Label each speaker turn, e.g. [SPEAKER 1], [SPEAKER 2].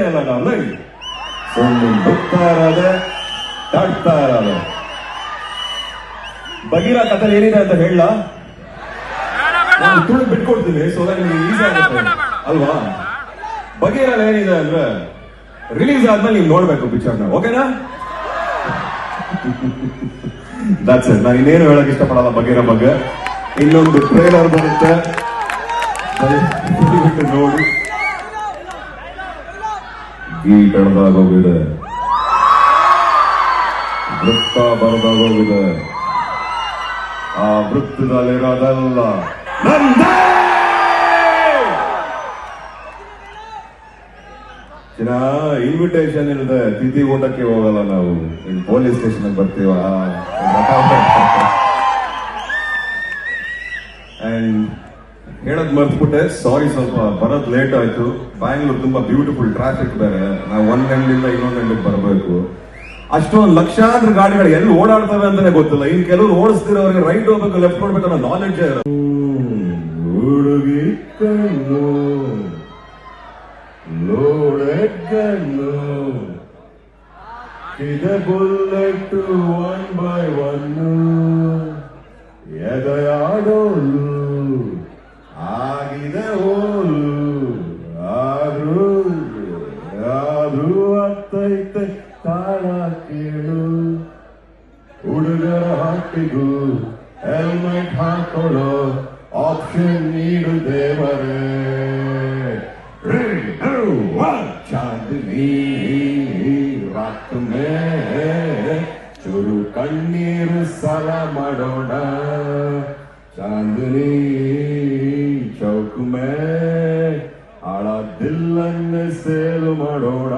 [SPEAKER 1] ನಾನು ಸುಮ್ಮನೆ ದುಃಖತಾ ಇರೋದೆ ತಡ್ತಾ ಇರೋದೆ ಬಗೀರ ಕಥೆ ಏನಿದೆ ಅಂತ ಹೇಳ? ನಾನು ತುಳು ಬಿಟ್ಕೊಡ್ತೀನಿ ಸೊ ನಿಮಗೆ ಈಸಿ ಆಗುತ್ತೆ. ಅಲ್ವಾ? ಬಗೀರ ಏನಿದೆ ಅಂದ್ರೆ ರಿಲೀಸ್ ಆದ್ಮೇಲೆ ನೀವು ನೋಡ್ಬೇಕು ಪಿಕ್ಚರ್ನ ಓಕೆನಾ ದಟ್ಸ್ ಇಟ್ ನಾನು ಇನ್ನೇನು ಹೇಳಕ್ ಇಷ್ಟಪಡಲ್ಲ ಬಗೀರ ಬಗ್ಗೆ. ಇನ್ನೊಂದು ಟ್ರೇಲರ್ ಬರುತ್ತೆ. ನೋಡಿ. ಗೀಟ್ ಎಳ್ದಾಗೋಗಿದೆ ವೃತ್ತ ಬರೆದಾಗೋಗಿದೆ. ಆ ವೃತ್ತದಲ್ಲಿರೋದೆಲ್ಲ ಇನ್ವಿಟೇಷನ್ ಇಲ್ಲದೆ ತಿಥಿ ಊಟಕ್ಕೆ ಹೋಗಲ್ಲ ನಾವು. ಇಲ್ಲಿ ಪೊಲೀಸ್ ಸ್ಟೇಷನ್ ಬರ್ತೀವ. ಅಂಡ್ ಹೇಳದ್ ಮರ್ತ್ಬಿಟ್ಟೆ ಸಾರಿ ಸ್ವಲ್ಪ, ಬರೋದ್ ಲೇಟ್ ಆಯ್ತು. ಬ್ಯಾಂಗ್ಳೂರ್ ತುಂಬಾ ಬ್ಯೂಟಿಫುಲ್ ಟ್ರಾಫಿಕ್ ಬೇರೆ. ನಾವು ಒಂದ್ ಎಂಡಿಂದ ಇನ್ನೊಂದ್ ಎಂಡಿಗೆ ಬರಬೇಕು. ಅಷ್ಟೊಂದು ಲಕ್ಷಾಂತರ ಗಾಡಿಗಳು ಎಲ್ಲಿ ಓಡಾಡ್ತವೆ ಅಂತಾನೆ ಗೊತ್ತಿಲ್ಲ. ಇನ್ ಕೆಲವರು ಓಡಿಸ್ತಿರೋರಿಗೆ ರೈಟ್ ಹೋಗ್ಬೇಕು ಲೆಫ್ಟ್ ಹೋಗ್ಬೇಕು ಅನ್ನೋ ನಾಲೆಡ್ಜ್ ಇರೋ ಬುಲ್ಲೆಟ್ ಒನ್ ಬೈ ಒನ್ ಅತ್ತೈತೆ ತಾಳ ಕೇಳು ಹುಡುಗರ ಹಾಕಿಗೂ ಹೆಲ್ಮೆಟ್ ಹಾಕೊಳ್ಳೋ ಆಪ್ಷನ್ ನೀಡು ದೇವರೇ ಚಾಂದಿನಿ ರಾತ್ ಮೇ ಚೂರು ಕಣ್ಣೀರು ಸಲ ಮಾಡೋಣ ಚಾಂದಿನಿ ಚೌಕ್ ಮೇ ಆಳ ದಿಲ್ಲನ್ನು ಸೇಲು ಮಾಡೋಣ